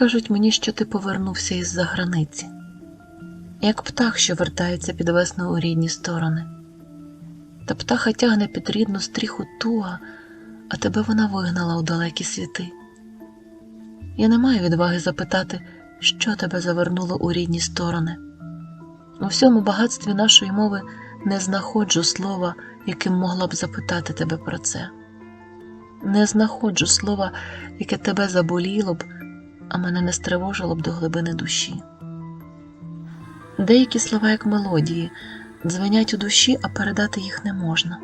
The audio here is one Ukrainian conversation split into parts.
кажуть мені, що ти повернувся із-за границі, як птах, що вертається під весну у рідні сторони. Та птаха тягне під рідну стріху туга, а тебе вона вигнала у далекі світи. Я не маю відваги запитати, що тебе завернуло у рідні сторони. У всьому багатстві нашої мови не знаходжу слова, яким могла б запитати тебе про це. Не знаходжу слова, яке тебе заболіло б, а мене не стривожило б до глибини душі. Деякі слова, як мелодії, дзвенять у душі, а передати їх не можна.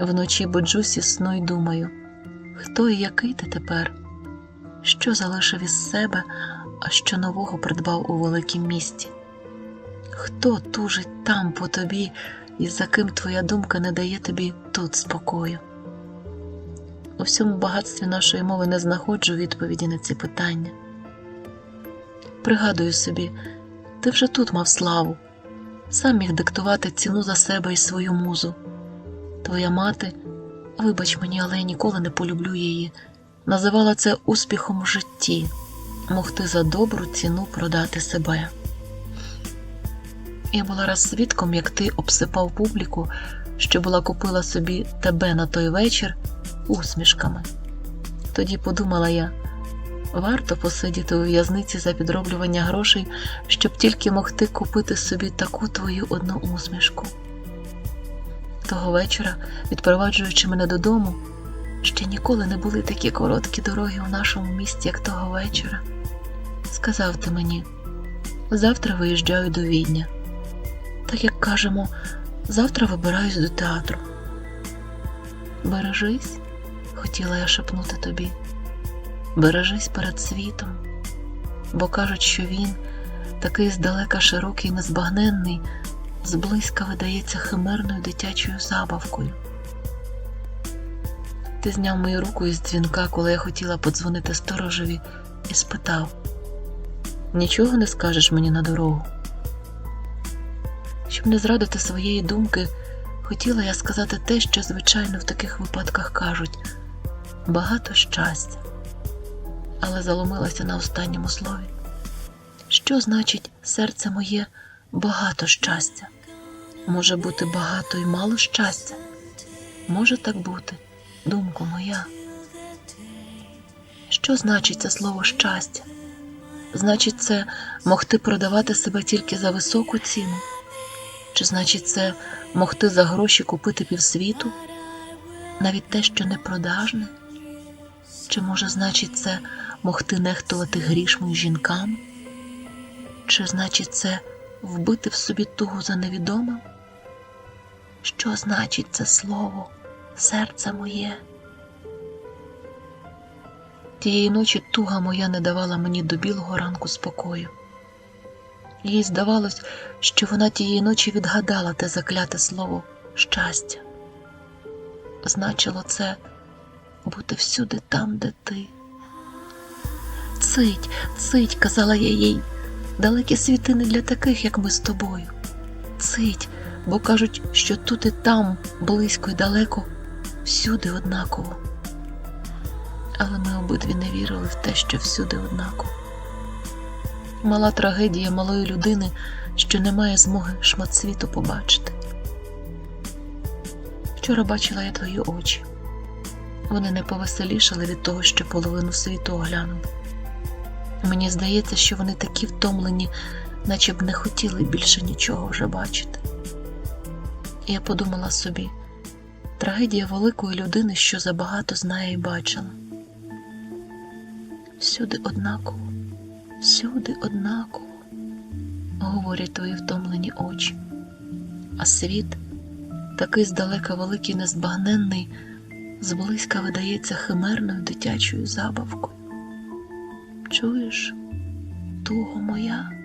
Вночі боджусь із сну й думаю, хто і який ти тепер, що залишив із себе, а що нового придбав у великім місті? Хто тужить там по тобі, і за ким твоя думка не дає тобі тут спокою? У всьому багатстві нашої мови не знаходжу відповіді на ці питання. Пригадую собі, ти вже тут мав славу, сам міг диктувати ціну за себе і свою музу. Твоя мати, вибач мені, але я ніколи не полюблю її, називала це успіхом в житті, могти за добру ціну продати себе. Я була раз свідком, як ти обсипав публіку, що була купила собі тебе на той вечір усмішками. Тоді подумала я, варто посидіти у в'язниці за підроблювання грошей, щоб тільки могти купити собі таку твою одну усмішку. Того вечора, відпроваджуючи мене додому, ще ніколи не були такі короткі дороги у нашому місті, як того вечора. Сказав ти мені, завтра виїжджаю до Відня. Так як кажемо, завтра вибираюсь до театру. Бережись, хотіла я шепнути тобі. Бережись перед світом, бо кажуть, що він, такий здалека широкий незбагненний, зблизька видається химерною дитячою забавкою. Ти зняв мою руку із дзвінка, коли я хотіла подзвонити сторожеві, і спитав: Нічого не скажеш мені на дорогу? Щоб не зрадити своєї думки, хотіла я сказати те, що звичайно в таких випадках кажуть багато щастя, але заломилася на останньому слові. Що значить серце моє багато щастя? Може бути багато і мало щастя? Може так бути, думко моя. Що значить це слово щастя? Значить, це могти продавати себе тільки за високу ціну? Чи значить це могти за гроші купити півсвіту? Навіть те, що не продажне? Чи може значить це могти нехтувати грішми й жінками? Чи значить це вбити в собі тугу за невідомим? Що значить це слово, серце моє? Тієї ночі туга моя не давала мені до білого ранку спокою. Їй здавалось, що вона тієї ночі відгадала те закляте слово щастя. Значило це бути всюди там, де ти. Цить, цить, казала я їй, далекі світи не для таких, як ми з тобою. Цить, бо кажуть, що тут і там, близько і далеко, всюди однаково. Але ми обидві не вірили в те, що всюди однаково. Мала трагедія малої людини, що не має змоги шмат світу побачити. Вчора бачила я твої очі. Вони не повеселішали від того, що половину світу оглянули. Мені здається, що вони такі втомлені, наче б не хотіли більше нічого вже бачити. Я подумала собі трагедія великої людини, що забагато знає і бачила. Всюди однаково, всюди однаково, говорять твої втомлені очі, а світ, такий здалека великий незбагненний, зблизька видається химерною дитячою забавкою. Чуєш, туго моя?